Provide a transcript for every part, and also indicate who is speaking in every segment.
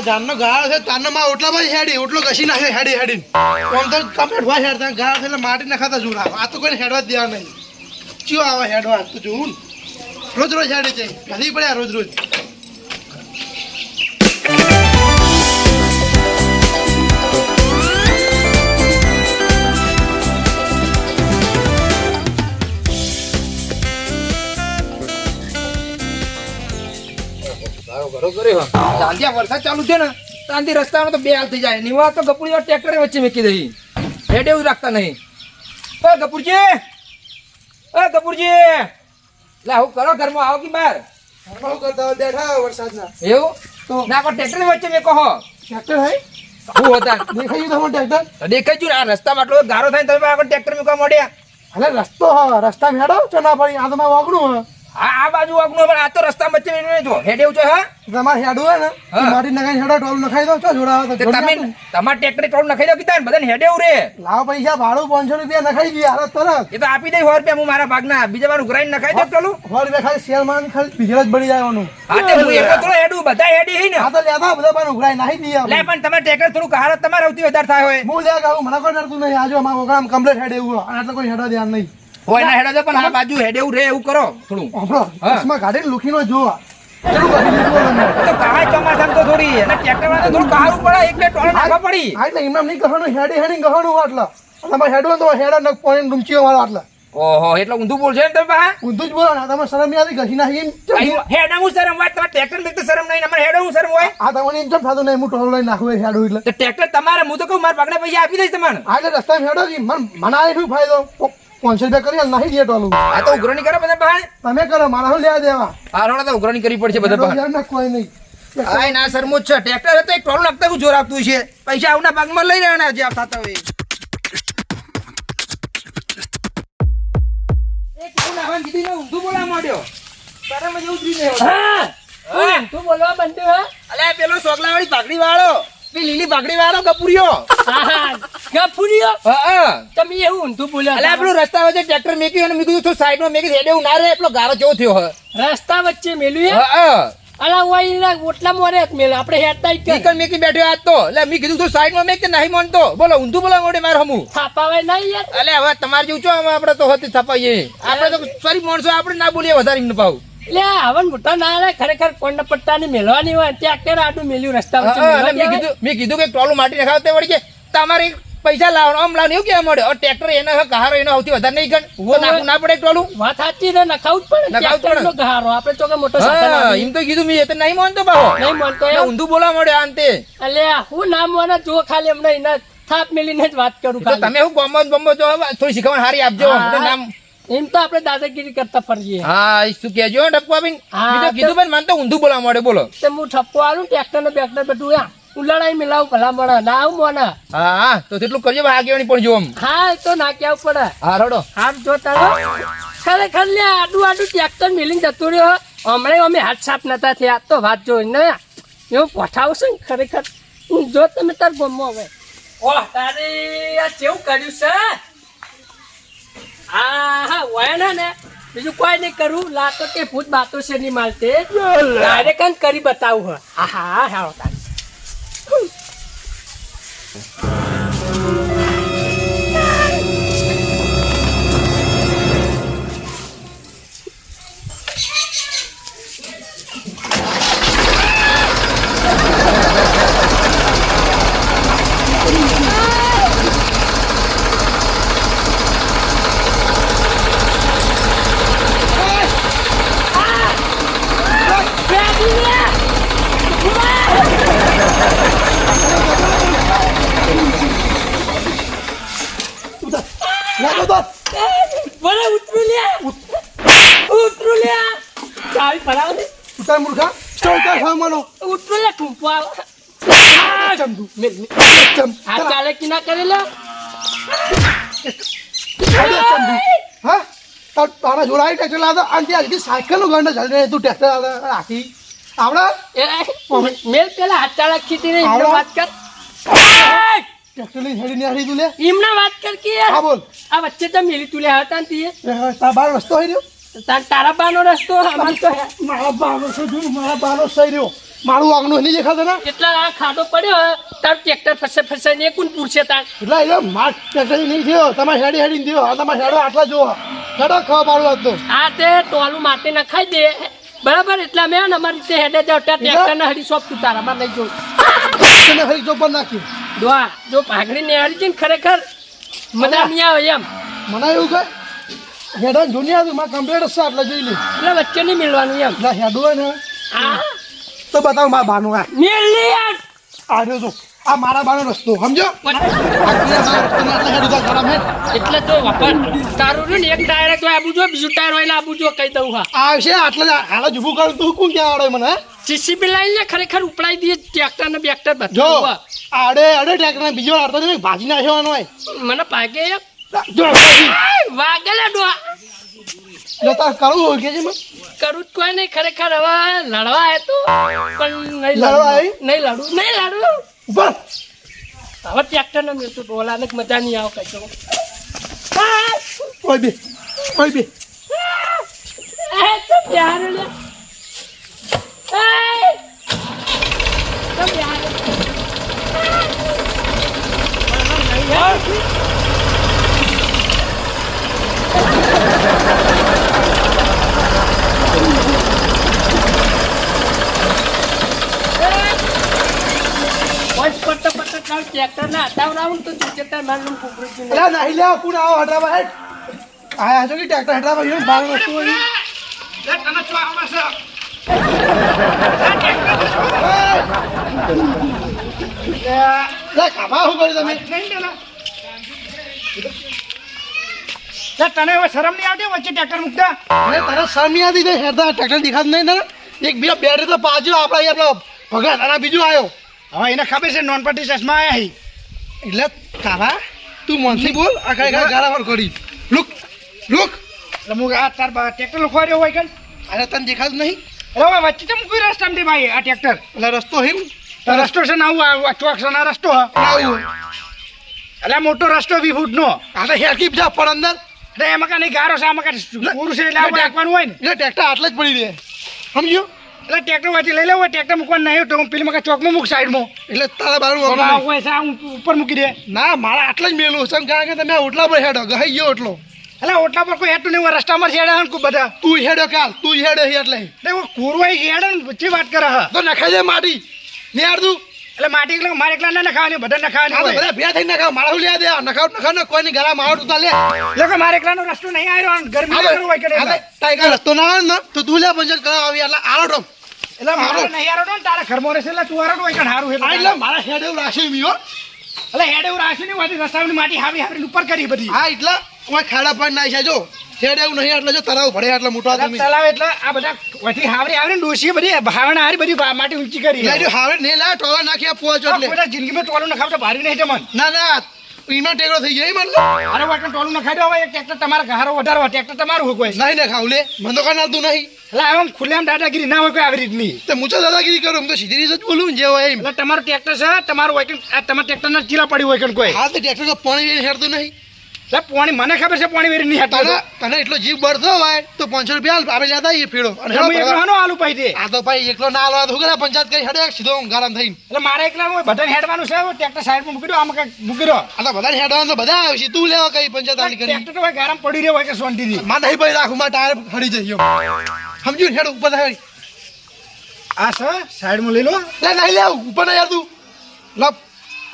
Speaker 1: મારા જાનનો ગાળો છે તારનો માં ઓટલા ભાઈ હેડી, ઓટલો ઘસી નાખે, હેડી હેડી આમ તો કમ્પ્લીટ હોય હેડતા, ગાળો છે એટલે માટી નખાતા આવે આ તો કોઈને હેડવા દેવા નહીં. ચિયો આવે હેડવા, તો ને? રોજ રોજ હેડે છે. પહેલી પડ્યા રોજ રોજ.
Speaker 2: ચાંદિયા વરસાદ ચાલુ છે ને ચાંદી રસ્તામાં તો બે હાલ થઈ જાય. નિવા તો ગપુડી ટ્રેક્ટર વચ્ચે મૂકી દઈ. હેડે એવું રાખતા નહીં. ઓ ગપુરજી! ઓ ગપુરજી! એટલે હું કરો ઘરમાં આવો કે બહાર?
Speaker 1: ઘરમાં શું કરતા બેઠા વરસાદના.
Speaker 2: એવું?
Speaker 1: તો?
Speaker 2: ના પણ ટ્રેક્ટર વચ્ચે મેં કહો
Speaker 1: ટ્રેક્ટર હે? ટ્રેક્ટર હા રસ્તા મેળો છો ના પડી આ તો વાગણું હા.
Speaker 2: આ આ બાજુ આગનો પણ આ તો રસ્તા વચ્ચે મેં જો હેડે છે હા?
Speaker 1: તમારે હેડવું હે. ને મારી નગાઈ હેડો ટોલ નખાઈ દો છો જોડા તો
Speaker 2: તમે તમાર તમારા ટોલ નખાઈ દો કીધા ને બધાને હેડે રે
Speaker 1: લાવ પૈસા ભાડું પાંચસો રૂપિયા નખાઈ દઈએ હાલત તરત.
Speaker 2: એ તો આપી દઈ સો રૂપિયા હું મારા ભાગના બીજા વાર ઉઘરાઈને નખાઈ દો ટોલું
Speaker 1: 100 રૂપિયા ખાલી શેરમાં ખાલી બીજળ જ બળી જવાનું.
Speaker 2: હા તે હું એક તો હેડું બધા હેડી હી ને.
Speaker 1: હા તો લેતા બધા પણ ઉઘરાઈ નાખી દઈએ
Speaker 2: લે પણ તમે ટ્રેક્ટર થોડું કહારત તમારે આવતી વધારે થાય હોય.
Speaker 1: હું લે ગાવું મને કોઈ નડતું નહીં. આજો અમારું કામ કમ્પ્લીટ હેડ એવું તો કોઈ હેડવા ધ્યાન નહીં.
Speaker 2: હોય ના હેડો પણ આ બાજુ હેડે એવું રે એવું કરો થોડું.
Speaker 1: આપણો. ચશ્મા કાઢી લુખી નો જોવા
Speaker 2: તો ચોમાસામાં તો થોડી અને ટ્રેક્ટર વાળા થોડું કહારું પડે એક બે ટોળ નાખવા પડી.
Speaker 1: હા એટલે એમને નહીં કહેવાનું હેડી હેડી કહેવાનું આટલા. તમારે તો હેડો ને પોઈન્ટ ડૂમચીઓ વાળો આટલા.
Speaker 2: ઓહો એટલે ઊંધું બોલશે ને તમે પા
Speaker 1: ઊંધું જ બોલો ને તમે શરમ ઘસી નાખી
Speaker 2: હેડા હું શરમ હોય તમારે ટ્રેક્ટર મેં શરમ નહીં અમારે હેડો હું શરમ હોય.
Speaker 1: આ તમને એમ કેમ થતું નહીં? હું ટોલ લઈને નાખું હેડું એટલે.
Speaker 2: ટ્રેક્ટર તમારે હું તો કહું મારા પૈસા આપી દઈશ તમને
Speaker 1: આ એટલે રસ્તામાં હેડો કે મન મને આ ફાયદો. પાંચસો રૂપિયા કરી નાખી દઈએ ટોલું
Speaker 2: આ તો ઉઘરણી કરે બધા બહાર?
Speaker 1: તમે કરો મારા હું લેવા દેવા.
Speaker 2: આ રોડા તો ઉઘરણી કરવી પડશે બધા બહાર.
Speaker 1: કોઈ નહીં.
Speaker 2: આય ના સરમુજ છે. ટ્રેક્ટર હતો એક ટોલ નાખતા જોર આપતું છે. પૈસા આવના ભાગમાં લઈ રહેવાના જે થતા હોય. એક ટોલ નાખવાનું કીધું ને ઊંધું બોલવા માંડ્યો. શરમ જ ઉતરી નહીં હા.
Speaker 3: તું બોલવા બંધુ
Speaker 2: અલ્યા પેલો સોગલાવાળી પાઘડી વાળો પેલી લીલી પાઘડી વાળો કપૂરિયો
Speaker 3: ગફુરીઓ
Speaker 2: હા હા.
Speaker 3: તમે એવું ઊંધું બોલ્યા
Speaker 2: અલ્યા પેલું રસ્તા વચ્ચે ટ્રેક્ટર મેક્યું અને મેં કીધું તું સાઈડમાં મેકી હેડે એવું ના રહે પેલો ગારો જેવો થયો હે.
Speaker 3: રસ્તા વચ્ચે મેલ્યું
Speaker 2: હા
Speaker 3: અલા એના ઓટલા મોરે મેલ આપણે હેડતા જ
Speaker 2: નીકળ મેકી બેઠ્યો આજ તો. એટલે મેં કીધું તું સાઈડમાં મેં કે નહીં માનતો? બોલો ઊંધું બોલા મોડે મારે હમું.
Speaker 3: થાપાવાય નહીં યાર.
Speaker 2: હવે તમારે જેવું છો આપણે તો હતી થપાઈએ. આપણે તો સરી માણસો આપણે ના બોલીએ વધારે ન પાવ
Speaker 3: લે હવે મોટા ના રે ખરેખર કોણ પટ્ટાની મેલવાની હોય ત્યાં આટલું મેલ્યું રસ્તા વચ્ચે
Speaker 2: મેં કીધું મેં કીધું કે ટોલું માટી નખાવ તે વળી કે તમારે પૈસા લાવવાનો આમ લાવવાનું એવું કેવા મળે ટ્રેક્ટર એનો હે, કહારો એનો સૌથી વધારે નહીં ગણ. નાખવું ના પડે ટોલું?
Speaker 3: વાત સાચી ને નખાવું જ પડે.
Speaker 2: નખાવું પડે.
Speaker 3: ગહારો આપણે તો કે મોટો.
Speaker 2: એમ તો કીધું મેં તો નહીં માનતો બાબો
Speaker 3: નહીં માનતો
Speaker 2: એટલે ઊંધું બોલા મળે અંતે.
Speaker 3: અલે હું ના મને જો ખાલી એમને એના થાપ મેલીને જ વાત કરું
Speaker 2: તો તમે હું બમત જો હવે થોડી શીખવણ હારી આપજો નામ.
Speaker 3: એમ તો આપણે દાદાગીરી કરતા ફરીએ.
Speaker 2: હા શું
Speaker 3: કેજો
Speaker 2: મેં તો કીધું પણ મને તો ઊંધું બોલા મળે બોલો.
Speaker 3: તો હું ઠપકો આલું ટ્રેક્ટર ને બેક્ટર બધું યા ઉલાડાઈ મિલાવ ભલા મળે ના આવું મોના.
Speaker 2: હા હા તો તેટલું કરજો આગેવાની પણ જો
Speaker 3: હા તો નાખી આવવું પડે.
Speaker 2: હા રડો.
Speaker 3: હાથ જો તારો ખરેખર લે આડું આડું ટ્રેક્ટર મિલિંગ જતું રહ્યો. હમણાં અમે હાથ સાફ નતા થયા. તો વાત જો ને. એવું પઠાવશે ને ખરેખર. હું જો તમે તાર ગમો હવે. ઓહ તારે આ કેવું કર્યું છે? હા હા વયા ને. બીજું કોઈ નહીં કરું. લાતો કે ભૂત બાતો છે નહીં માલતે. ડાયરેક્ટ કરી બતાવું હા. હા હા હા તારે ચાવી ફરાવ દે
Speaker 1: ઉતાર મૂર્ખા. ચોલતા ખાવ માનો
Speaker 3: ઉતરું લ્યા ટૂંપો આવે.
Speaker 1: ચમદુ
Speaker 3: મેલ મેલ.
Speaker 1: ચમ
Speaker 3: આ ચાલે. કે ના કરે લ્યા
Speaker 1: ચમદુ હા? તાર- તારા જોડાઈ ટ્રેક્ટર લાવતો અને ત્યાં હજી સાયકલનું ગંડ ચાલી. તું ટ્રેક્ટર રાખી. આવડે?
Speaker 3: મેલ પેલા હાથ ચાળા ખીતી
Speaker 1: આવડો?
Speaker 3: વાત કર.
Speaker 1: ટ્રેક્ટર લઈને હેડી નહીં તું લે.
Speaker 3: એમને વાત કર કે
Speaker 1: હા બોલ.
Speaker 3: આ વચ્ચે તો મેલી તું લે હતા ને
Speaker 1: તારા બાર રસ્તો હોય રહ્યો?
Speaker 3: તાર બાનો રસ્તો અમાર તો
Speaker 1: મારા બાનો છે જો મારા બાનો સહી રહ્યો. મારું આગનું નહીં દેખાતો ને?
Speaker 3: એટલા આ ખાડો પડ્યો તાર ટ્રેક્ટર ફસે ફસે ને કોણ પૂછશે તાર?
Speaker 1: એટલે એટલે માર ટકરી નહીં થયો. તમારે હેડી હેડી થયો. આ તમારે હેડો આટલા હેડો ખાવા મારું હતો
Speaker 3: આ તે ટોલું માટી નખાઈ દે. બરાબર? એટલા મેં ને અમારી રીતે હેડે જાવ ત્યાં ટ્રેક્ટર ને હરી સોંપ તું તારા માં લઈ
Speaker 1: તને ફરી ચોપર નાખ્યું.
Speaker 3: દોા જો ભાગડી ને હરી છે ને ખરેખર. મજા નહીં આવે એમ.
Speaker 1: મને એવું કે હેડો જૂની હતું મારે કમ્પ્લેટ હશે એટલે જોઈ લે.
Speaker 3: એટલે વચ્ચે નહીં મિલવાનું એમ?
Speaker 1: એટલે હેડો હોય ને.
Speaker 3: આ
Speaker 1: તો બતાવ મારા બાનું આ.
Speaker 3: મેલી યાર
Speaker 1: આ જો. આ મારા બાનો રસ્તો સમજો? તો
Speaker 3: એટલે તો વપર. તારું ને એક ટાયર તો આબુ જો બીજું ટાયર હોય આપું જો કહી દઉં હા.
Speaker 1: આ છે આટલા હાલ જ કરું તું કોણ ક્યાં આવડે મને
Speaker 3: સીસીબી લાઈન ને ખરેખર ઉપડાઈ દઈએ ટ્રેક્ટર ને બેક્ટર બધું
Speaker 1: આડે આડે ટ્રેક્ટર બીજો આડતો ભાજી નાખવાનો હોય.
Speaker 3: મને
Speaker 1: પાકે ભાજી.
Speaker 3: વાગેલા
Speaker 1: જો તાર કરવું હોય કે છે મને
Speaker 3: કરું જ કોઈ નહીં ખરેખર હવે લડવા આવ્યો તો પણ નહીં
Speaker 1: લડવા આવી?
Speaker 3: નહીં લડું નહીં લડું.
Speaker 1: ઉપર
Speaker 3: હવે ટ્રેક્ટર ને મેળતું મજા નહીં આવે કઈ
Speaker 1: કોઈ બી કોઈ બી.
Speaker 3: તો પ્યાર લે. તો પ્યાર વોઇસ પડતા પડતા કાલ ટ્રેક્ટર ના હટાવડાવું તો જતા મારું કુકરું છું.
Speaker 1: એટલે નહીં લે કોણ આવો હટાવા હેડ આયા છો કે ટ્રેક્ટર હટાવા ગયો બાર વસ્તુ હોય લે કાબા શું કર્યું તમે?
Speaker 4: તને હવે શરમ નહીં આવતી વચ્ચે ટ્રેક્ટર મૂકતા?
Speaker 1: તને શરમ સામી આવતી? ટ્રેક્ટર દેખાત નહીં ને એક બીજા બેટરી તો પાછું આપણા આપણો ભગત અને બીજું આવ્યો
Speaker 4: હવે એને ખબર છે નોન પાર્ટી ચશ્મા હી.
Speaker 1: એટલે કાબા તું મનથી બોલ આ ખરેખર ગારાવાર કરી. Look look.
Speaker 4: એટલે હું આ તાર બા- ટ્રેક્ટર લખવા રહ્યો હોય કે
Speaker 1: અરે તને દેખાતું નહીં?
Speaker 4: અરે વચ્ચે તો મૂકી રસ્તામાં ભાઈ આ ટ્રેક્ટર.
Speaker 1: એટલે રસ્તો હિમ?
Speaker 4: રસ્તો છે ને આવું આ- આ ચોક છે ને રસ્તો
Speaker 1: આવું.
Speaker 4: એટલે આ મોટો રસ્તો વી ફૂટનો.
Speaker 1: આ તો હેરકી જા પણ અંદર.
Speaker 4: એટલે એમાં કાંઈ ગારો છે આમાં કાંઈ પૂરું છે એટલે આવું રાખવાનું હોય ને.
Speaker 1: એટલે ટ્રેક્ટર આટલે જ પડી રહે. સમજ્યો?
Speaker 4: એટલે ટ્રેક્ટર વાંચી લઈ લેવું ટ્રેક્ટર મૂકવાનું નહીં તો હું પેલી મકા ચોકમાં મૂક સાઈડમાં.
Speaker 1: એટલે તારા બારું
Speaker 4: ઉપર મૂકી દે.
Speaker 1: ના મારા આટલે જ મેલું છે કારણ કે તમે ઓટલા પર હેડો ગઈ ગયો એટલો.
Speaker 4: એટલે ઓટલા પર કોઈ હેઠું નહીં રસ્તામાં હેડે હે બધા.
Speaker 1: તું હેડો કાલ તું હેડો એટલે.
Speaker 4: એટલે હું કુરવાઈ હેડે ને પછી વાત કરે હા.
Speaker 1: તો નખાઈ દે માટી. ને યાર તું.
Speaker 4: એટલે માટી એકલા મારે એકલા ના નખાવાની બધા નખાવાની
Speaker 1: બધા ભેગા થઈને નખાવ મારા લે દે નખાવ નખાવ ને કોઈની ગળા માવટ ઉતાર લે.
Speaker 4: લોકો મારે એકલાનો રસ્તો નહીં આવ્યો ગરમી કરવું હોય કે
Speaker 1: ટાઈગર રસ્તો ના આવે ને તો તું લે પંચાયત કરાવ આવી એટલે આલો ટમ
Speaker 4: એટલે મારો નહીં આરો ને તારા ઘરમાં રહેશે એટલે તું આરો હોય કે હારું
Speaker 1: એટલે મારા હેડ એવું રાખ્યું મી હો
Speaker 4: એટલે હેડ એવું રાખ્યું નહીં હોય રસ્તાની માટી હાવી હાવી ઉપર કરી બધી.
Speaker 1: હા એટલે કોઈ ખાડા પાડ નાખી છે જો. હેડ એવું નહીં એટલે જો તરાવ ભરે એટલે મોટો આદમી
Speaker 4: તલાવ એટલે આ બધા વધી હાવરી ને ડોસી બધી ભાવના હારી બધી માટી ઊંચી કરી.
Speaker 1: એટલે હાવે ને લા ટોલા નાખ્યા પોચ
Speaker 4: આ
Speaker 1: એટલે
Speaker 4: બધા જિંદગીમાં ટોલું નખાવતો ભારી નહીં જમન
Speaker 1: ના ના ઈનો ટેકડો થઈ જાય મને
Speaker 4: અરે વાટણ ટોલું નખાઈ દો હવે એક ટ્રેક્ટર તમારા ઘારો વધારો ટ્રેક્ટર તમારું હોય કોઈ.
Speaker 1: નહીં ને ખાવ લે. મને તો કાંઈ નાતું નહીં.
Speaker 4: એટલે આમ ખુલ્લેઆમ દાદાગીરી ના હોય કોઈ આવી રીતની.
Speaker 1: તો મુચો દાદાગીરી કરું તો સીધી રીતે જ બોલું જે હોય એમ.
Speaker 4: એટલે તમારું ટ્રેક્ટર છે તમારું હોય કે આ તમારા ટ્રેક્ટરના ચીલા પડી હોય કે કોઈ.
Speaker 1: હા તો ટ્રેક્ટર તો પાણી વેરી હેરતું નહીં.
Speaker 4: એટલે પાણી મને ખબર છે પાણી વેરી નહીં
Speaker 1: તને તને એટલો જીવ બળતો હોય તો પાંચસો રૂપિયા આપણે લેતા આવીએ ફેડો અને
Speaker 4: હું એકલો. આલુ પાઈ દે.
Speaker 1: આ તો ભાઈ એકલો ના આલવા તો પંચાયત કરી હેડે સીધો ગારામ થઈને.
Speaker 4: એટલે મારે એકલા હોય બધાને હેડવાનું છે ટ્રેક્ટર સાઈડમાં મૂકી દો આમાં કંઈક મૂકી દો.
Speaker 1: આ તો બધા હેડવાનું તો બધા આવશે તું લેવા કઈ પંચાયત કરી.
Speaker 4: ટ્રેક્ટર તો ગારામ પડી રહ્યો હોય કે શાંતિથી.
Speaker 1: મારે નહીં પડી રાખું મારે ટાયર હડી જઈએ સમજ્યું હેડ ઉપર થાય.
Speaker 4: આ છે? સાઈડમાં લઈ લો.
Speaker 1: લે નહીં લે ઉપર ના યાર તું. લપ.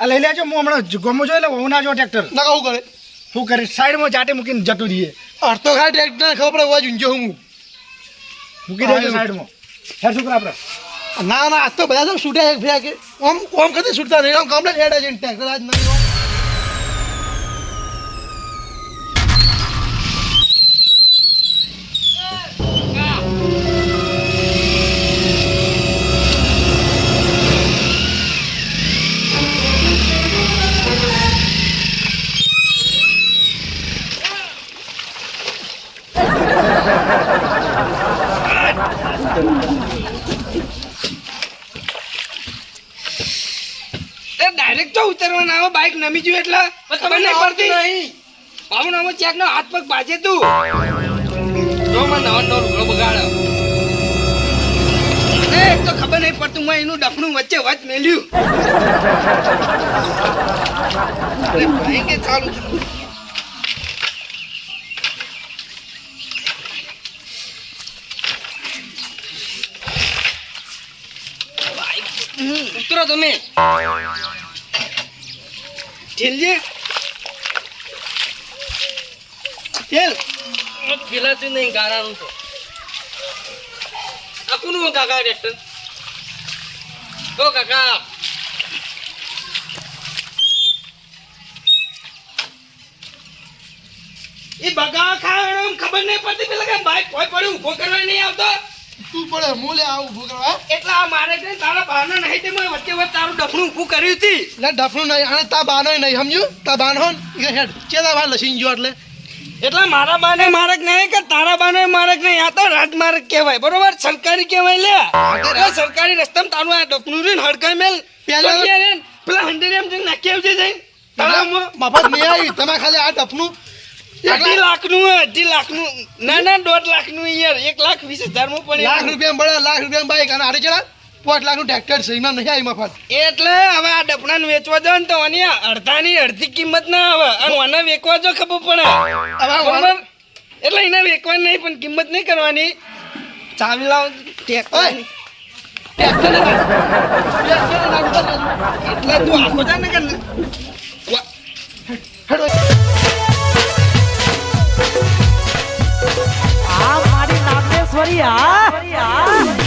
Speaker 4: આ લઈ લેજો હું હમણાં ગમો જોઈ લે હું ના જો ટ્રેક્ટર.
Speaker 1: ના કહું કરે.
Speaker 4: શું કરી? સાઈડમાં જાતે મૂકીને જતું રહીએ.
Speaker 1: અડધો ખાય ટ્રેક્ટર ખબર પડે વાજ ઊંચો હું.
Speaker 4: મૂકી દેજો સાઈડમાં. હેર શું આપણે?
Speaker 1: ના ના આજ તો બધા છૂટ્યા એક ફેર કે ઓમ ઓમ કદી છૂટતા નહીં આમ કમ્પ્લેટ હેડે છે ટ્રેક્ટર આજ નહીં
Speaker 4: આવું ચેક નો હાથ પગ બાજે તું.
Speaker 5: જો મને નવો નવો લુગડો બગાડ્યો અને તો ખબર નહીં પડતું મેં એનું ડફણું વચ્ચે વચ મેલ્યું. ઉતરો તમે. ઠેલજે
Speaker 6: ખીલાતું નહીં તો. આ કાકા ઓ કાકા.
Speaker 5: એ બગા ખાવાનું ખબર નહીં પડતી પેલા કે બાઈક કોઈ પડ્યું ઊભો કરવા નહીં આવતો?
Speaker 1: તું પડે હું લે આવું ઊભું કરવા.
Speaker 5: એટલે આ મારે છે તારા બહાના નહીં તે મેં વચ્ચે વચ્ચે તારું ડફણું ઊભું કર્યું હતી
Speaker 1: એટલે ડફનું નહીં અને તા બાનો નહીં સમજ્યું? તા બાનો ને હેડ ચેતા બાર લસીન જો એટલે.
Speaker 5: એટલે મારા બાને મારક નહીં કે તારા બાને મારક નહીં? આ તો રાજમાર્ગ કહેવાય બરોબર? સરકારી કહેવાય લે. એટલે સરકારી રસ્તામાં તારું આ ડફણું રહ્યું ને હડકાઈ મેલ.
Speaker 1: પેલા-
Speaker 5: પેલા રે એમ જઈને નાખી આવજે જઈ તળાવમાં.
Speaker 1: મફત નહીં આવી. તમે ખાલી આ ડપનું
Speaker 5: અઢી લાખનું અઢી લાખનું. ના ના દોઢ લાખનું યાર એક લાખ વીસ હજારમાં પડે
Speaker 1: લાખ રૂપિયા મળે લાખ રૂપિયા બાઈક અને આડે ચડા પાંચ લાખનું ટ્રેક્ટર છે એમાં નહીં આવી મફત
Speaker 5: એટલે હવે આ ડપણાને વેચવા જાવ ને તો અને અડધાની અડધી કિંમત ના આવે. અને આને વેચવા જો ખબર પડે? એટલે એને વેચવાની નહીં પણ કિંમત નહીં કરવાની. ચાવી લાવ.
Speaker 1: ટ્રેક્ટર
Speaker 5: એટલે તું આખો જા ને
Speaker 1: હેડો.
Speaker 7: આ મારી નાગેશ્વરી આ.